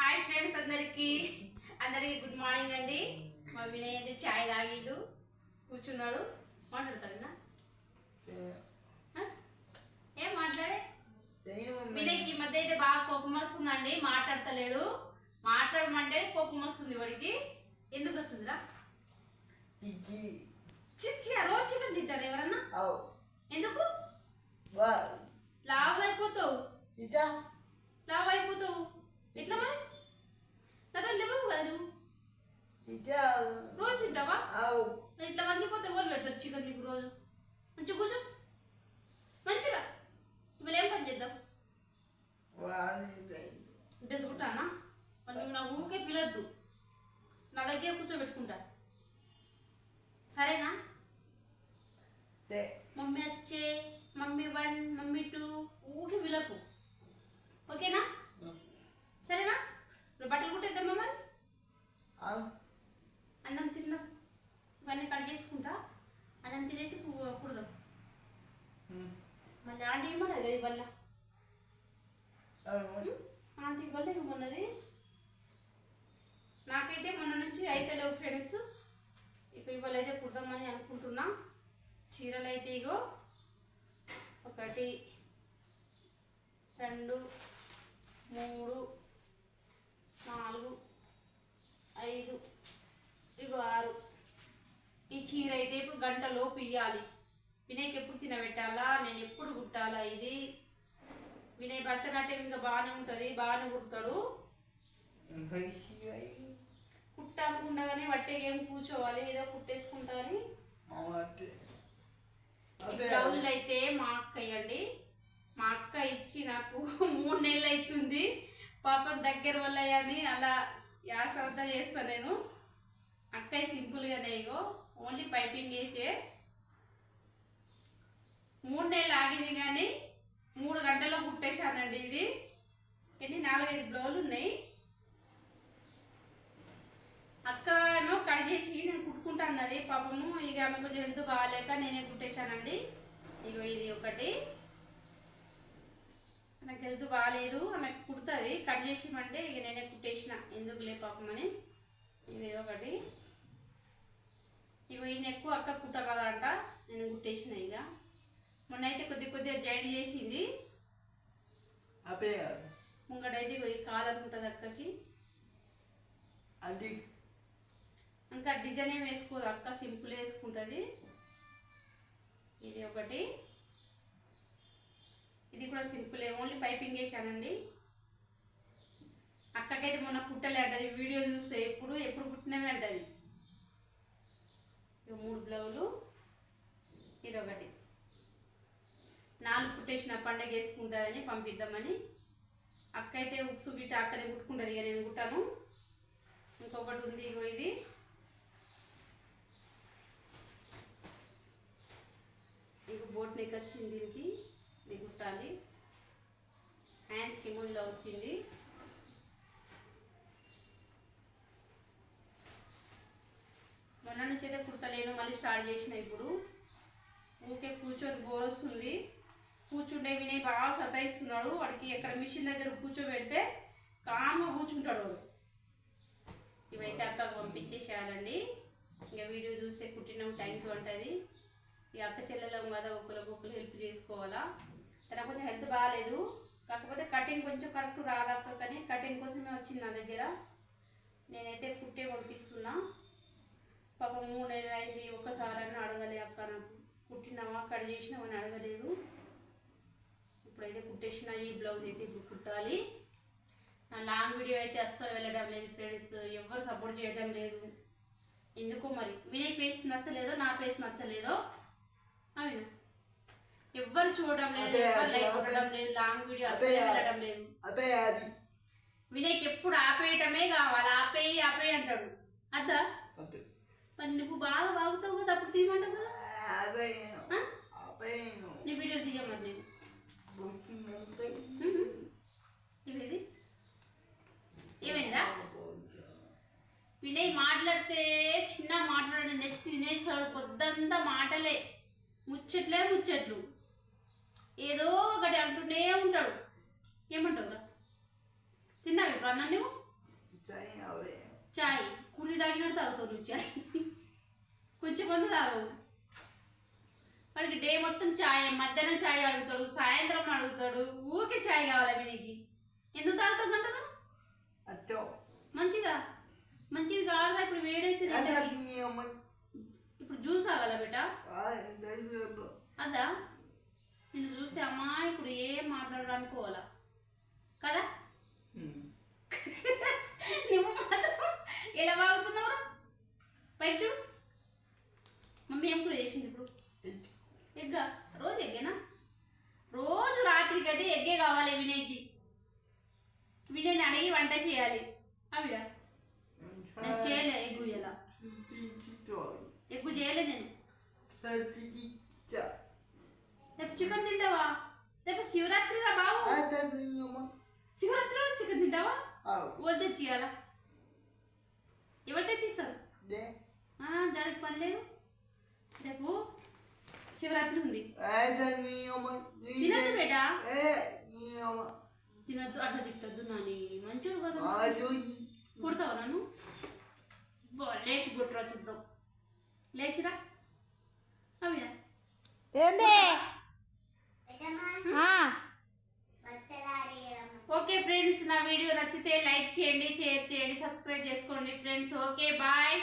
Hi friends అందరికి. అందరికి good morning అండి. మా వినయ్ అయితే చాయ్ తాగిండు. కూర్చున్నాడు. మాట్లాడతాడునా? ఏం. మాట్లాడే? వినయ్కి ఈ మధ్య అయితే బాగా కోపం వస్తుందండి. మాట్లాడతలేడు. మాట్లాడమంటే కోపం వస్తుంది వాడికి. ఎందుకు వస్తుందిరా? చిచ్చి. ఆ రోజు చికెన్ తింటారు ఎవరన్నా? ఎందుకు? లావ్ అయిపోతావు చిచ్చా లావ్ అయిపోతావు ఎట్లా మరి నాతో లేవు కదా నువ్వు చిచ్చా రోజు తింటావా అవు మరి ఇట్లా వంగిపోతే ఎవరు పెడతారు చికెన్ నీకు రోజు మంచిగా కూర్చో మంచిగా ఇవాళ ఏం పని చేద్దాం వాని అంటే చూటానా మరి నువ్వు నా ఊకే పిలవద్దు నా దగ్గర కూర్చోబెట్టుకుంటా సరేనా సే మమ్మీ వచ్చే mummy one mummy two okay పిలకు ఓకేనా సరేనా నువ్వు బట్టలు కుట్టేద్దామా మరి అవు అన్నం తిందాం ఇవన్నీ కట్ చేసుకుంటా అన్నం తినేసి కు- కుడదాం మళ్ళీ ఆంటీ ఇవల్ల అవు ఆంటీ ఇవ్వల్ల ఇవ్వన్నది నాకైతే మొన్న నుంచి అయితే లేవు ఫ్రెండ్స్ ఇక ఇవాళ అయితే కుడదామని అనుకుంటున్నా. చీరలు అయితే ఇగో ఒకటి రెండు మూడు నాలుగు ఐదు ఇగో ఆరు. ఈ చీర అయితే ఇప్పుడు గంటలోపు ఇయ్యాలి. వినయ్కి ఎప్పుడు తినబెట్టాలా? నేను ఎప్పుడు కుట్టాలా ఇది? వినయ్ భరతనాట్యం ఇంకా బాగానే ఉంటుంది బాగానే కుడతాడు కుట్టాలనుకుండగానే వట్టేకి ఏం కూర్చోవాలి ఏదో కుట్టేసుకుంటా అని. బ్లౌజులు అయితే మా అక్క ఇవ్వండి మా అక్క ఇచ్చి నాకు మూడు నెలలు అవుతుంది పాపం దగ్గర వల్ల అని అలా యాసరద్ద చేస్తా నేను. అక్కయ్య సింపుల్గానే ఇగో ఓన్లీ పైపింగ్ వేసే. మూడు నెలలు ఆగింది కానీ మూడు గంటల్లో కుట్టేశానండి ఇది. ఎన్ని నాలుగైదు బ్లౌజులు ఉన్నాయి. అక్క ఏమో కట్ చేసి నేను కుట్టుకుంటా అన్నది పాపము. ఇక ఆమె కొంచెం హెల్త్ బాగాలేక నేనే కుట్టేశానండి. ఇగో ఇది ఒకటి. నాకు హెల్త్ బాగాలేదు. ఆమె కుడుతుంది. కట్ చేసిమంటే ఇక నేనే కుట్టేసిన. ఎందుకులే పాపం అని. ఇది ఒకటి. ఇగో ఈయన ఎక్కువ అక్క కుట్టరాదంట. నేను మొన్న అయితే కొద్ది కొద్దిగా జాయిన్ చేసింది. ఇగో ఈ కాలర్ ఉంటుంది అక్కకి. అది ఇంకా డిజైన్ ఏం వేసుకోదు అక్క సింపుల్ వేసుకుంటుంది. ఇది ఒకటి. ఇది కూడా సింపుల్ ఓన్లీ పైపింగ్ వేసానండి. అక్కకైతే మొన్న కుట్టలే అంటది వీడియో చూస్తే ఎప్పుడు ఎప్పుడు కుట్టినవి అంటది. మూడు బ్లౌజులు. ఇది ఒకటి. నాలుగు కుట్టేసిన పండగ వేసుకుంటుందని పంపిద్దామని. అక్క అయితే ఉక్సు గిట్ట అక్కడే కుట్టుకుంటుంది ఇక నేను కుట్టాను ఇంకొకటి ఉంది ఇగో ఇది. ఇక బోట్ నెక్ వచ్చింది దీనికి. ఇది కుట్టాలి. హ్యాండ్స్కి ముళ్ళ వచ్చింది. మొన్న నుంచి అయితే కుడతలేను మళ్ళీ స్టార్ట్ చేసిన ఇప్పుడు. ఊకే కూర్చొని బోర్ వస్తుంది. కూర్చుంటే వినయ్ బాగా సతాయిస్తున్నాడు. వాడికి ఎక్కడ మిషన్ దగ్గర కూర్చోబెడితే కామ్గా కూర్చుంటాడు వాడు. ఇవైతే అక్క పంపించేసేయాలండి. ఇంకా వీడియో చూస్తే కుట్టినాం టైంకి ఉంటుంది ఈ అక్క చెల్లెలం కదా ఒకరికి ఒకరు హెల్ప్ చేసుకోవాలా. తన కొంచెం హెల్త్ బాగాలేదు. కాకపోతే కటింగ్ కొంచెం కరెక్ట్ రాదక్క కానీ కటింగ్ కోసమే వచ్చింది నా దగ్గర. నేనైతే కుట్టే పంపిస్తున్నా. పాప మూడు నెలలు అయింది ఒకసారి అని అడగలే అక్క నాకు. కుట్టినావా కట్ చేసినావని అని అడగలేదు. ఇప్పుడైతే కుట్టేసిన ఈ బ్లౌజ్ అయితే ఇప్పుడు కుట్టాలి. నా లాంగ్ వీడియో అయితే అస్సలు వెళ్ళడం లేదు ఫ్రెండ్స్. ఎవరు సపోర్ట్ చేయడం లేదు. ఎందుకో మరి? వినయ్ పేస్ట్ నచ్చలేదో నా పేస్ట్ నచ్చలేదో? అవునా ఎవ్వరు చూడడం లేదు ఎవరు లైక్. కొట్టడం లేదు లాంగ్ వీడియో అసలు వెళ్ళడం లేదు. వినయ్కి ఎప్పుడు ఆపేయటమే కావాలి ఆపేయి ఆపేయి అంటాడు. అద్దా? అదే మరి నువ్వు బాగా బాగుతావు కదా అప్పుడు తీయమంటావు కదా? నీ వీడియో తీయమని నేను. ఇవేది ఏమైందా వినయ్ మాట్లాడితే చిన్న మాట్లాడు నెక్స్ట్ తినేస్తాడు పొద్దంతా మాటలే. ముచ్చట్లే ముచ్చట్లు. ఏదో ఒకటి అంటూనే ఉంటాడు. ఏమంటావురా తిన్నావు ఇప్పుడు అన్నం నువ్వు చాయ్ కుడి తాగినట్టు తాగుతావు నువ్వు చాయ్. కొంచెం మంది తాగవు వాడికి డే మొత్తం చాయ్ మధ్యాహ్నం చాయ్ అడుగుతాడు సాయంత్రం అడుగుతాడు ఊకే చాయ్ కావాలి వీనికి ఎందుకు తాగుతావు అంతగా మంచిదా? మంచిది కావాలా ఇప్పుడు వేడైతుంది అమ్మ. ఇప్పుడు జ్యూస్ తాగాల దైవ అదా? నిన్ను చూస్తే అమ్మాయి ఇప్పుడు ఏం మాట్లాడరు అనుకోవాలా? కదా? నువ్వు మాత్రం ఎలా బాగుతున్నావురా పైకి చూడు. మమ్మీ ఏం కూడా చేసింది ఇప్పుడు? ఎగ్గా. రోజు ఎగ్గేనా? రోజు రాత్రికి అయితే ఎగ్గే కావాలి వినయ్కి వినయ్ని అడిగి వంట చేయాలి. అవిడా నేను చేయలే ఎగ్గు ఇలా. ఎగ్గు చేయలే నేను. రేపు చికెన్ తింటావా? రేపు శివరాత్రి రా బాబు. శివరాత్రి రోజు చికెన్ తింటావా? వాళ్ళు తెచ్చియాలా ఎవరు తెచ్చిస్తారు? డాడీకి పని లేదు. రేపు శివరాత్రి ఉంది. తినద్దు బేటా. తినద్దు అట్లా తిట్టద్దు నాని. మంచోడు కదా కుడతావా నన్ను? లేచి గుట్రా చూద్దాం లేచిరా. అవినా ఏంది? ఓకే ఫ్రెండ్స్ నా వీడియో నచ్చితే లైక్ చేయండి షేర్ చేయండి సబ్స్క్రైబ్ చేసుకోండి ఫ్రెండ్స్. Okay bye.